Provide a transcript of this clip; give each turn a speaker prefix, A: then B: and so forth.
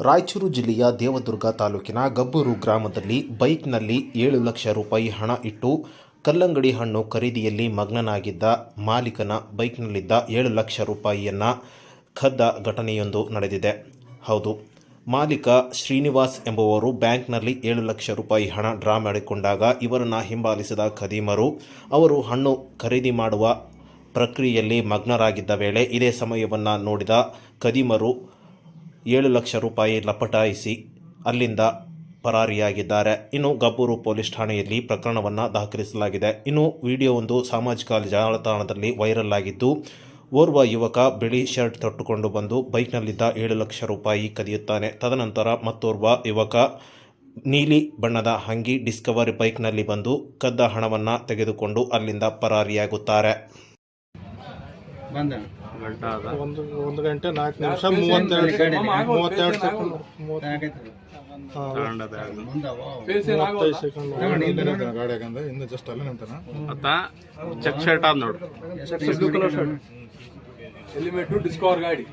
A: ರಾಯಚೂರು ಜಿಲ್ಲೆಯ ದೇವದುರ್ಗ ತಾಲೂಕಿನ ಗಬ್ಬೂರು ಗ್ರಾಮದಲ್ಲಿ ಬೈಕ್ನಲ್ಲಿ ಏಳು ಲಕ್ಷ ರೂಪಾಯಿ ಹಣ ಇಟ್ಟು ಕಲ್ಲಂಗಡಿ ಹಣ್ಣು ಖರೀದಿಯಲ್ಲಿ ಮಗ್ನನಾಗಿದ್ದ ಮಾಲೀಕನ ಬೈಕ್ನಲ್ಲಿದ್ದ ಏಳು ಲಕ್ಷ ರೂಪಾಯಿಯನ್ನು ಕದ್ದ ಘಟನೆಯೊಂದು ನಡೆದಿದೆ. ಹೌದು ಮಾಲೀಕ ಶ್ರೀನಿವಾಸ್ ಎಂಬುವರು ಬ್ಯಾಂಕ್ನಲ್ಲಿ ಏಳು ಲಕ್ಷ ರೂಪಾಯಿ ಹಣ ಡ್ರಾ ಮಾಡಿಕೊಂಡಾಗ ಇವರನ್ನು ಹಿಂಬಾಲಿಸಿದ ಖದೀಮರು, ಅವರು ಹಣ್ಣು ಖರೀದಿ ಮಾಡುವ ಪ್ರಕ್ರಿಯೆಯಲ್ಲಿ ಮಗ್ನರಾಗಿದ್ದ ವೇಳೆ ಇದೇ ಸಮಯವನ್ನು ನೋಡಿದ ಖದೀಮರು ಏಳು ಲಕ್ಷ ರೂಪಾಯಿ ಲಪಟಾಯಿಸಿ ಅಲ್ಲಿಂದ ಪರಾರಿಯಾಗಿದ್ದಾರೆ. ಇನ್ನು ಗಬ್ಬೂರು ಪೊಲೀಸ್ ಠಾಣೆಯಲ್ಲಿ ಪ್ರಕರಣವನ್ನು ದಾಖಲಿಸಲಾಗಿದೆ. ಇನ್ನು ವಿಡಿಯೋ ಒಂದು ಸಾಮಾಜಿಕ ಜಾಲತಾಣದಲ್ಲಿ ವೈರಲ್ ಆಗಿದ್ದು ಓರ್ವ ಯುವಕ ಬಿಳಿ ಶರ್ಟ್ ತೊಟ್ಟುಕೊಂಡು ಬಂದು ಬೈಕ್ನಲ್ಲಿದ್ದ ಏಳು ಲಕ್ಷ ರೂಪಾಯಿ ಕದಿಯುತ್ತಾನೆ. ತದನಂತರ ಮತ್ತೋರ್ವ ಯುವಕ ನೀಲಿ ಬಣ್ಣದ ಹಂಗಿ ಡಿಸ್ಕವರಿ ಬೈಕ್ನಲ್ಲಿ ಬಂದು ಕದ್ದ ಹಣವನ್ನು ತೆಗೆದುಕೊಂಡು ಅಲ್ಲಿಂದ ಪರಾರಿಯಾಗುತ್ತಾರೆ.
B: ಬಂದ.
C: ಒಂದು ಒಂದು ಗಂಟೆ ನಾಲ್ಕು ನಿಮಿಷ ಮೂವತ್ತೆರಡು ಮೂವತ್ತೆರಡು ಸೆಕೆಂಡ್. ಮೂವತ್ತು ಮೂವತ್ತೈದು ಸೆಕೆಂಡ್.
D: ಗಾಡಿಯಾಗಂದ್ರೆ ಇನ್ನು ಜಸ್ಟ್ ಅಲ್ಲೇ ನಿಂತಾನ?
E: ಚೆಕ್ ಶರ್ಟ್ ಆದ್ ನೋಡು.
B: ಶರ್ಟ್
F: ಡಿಸ್ಕವರ್ ಗಾಡಿ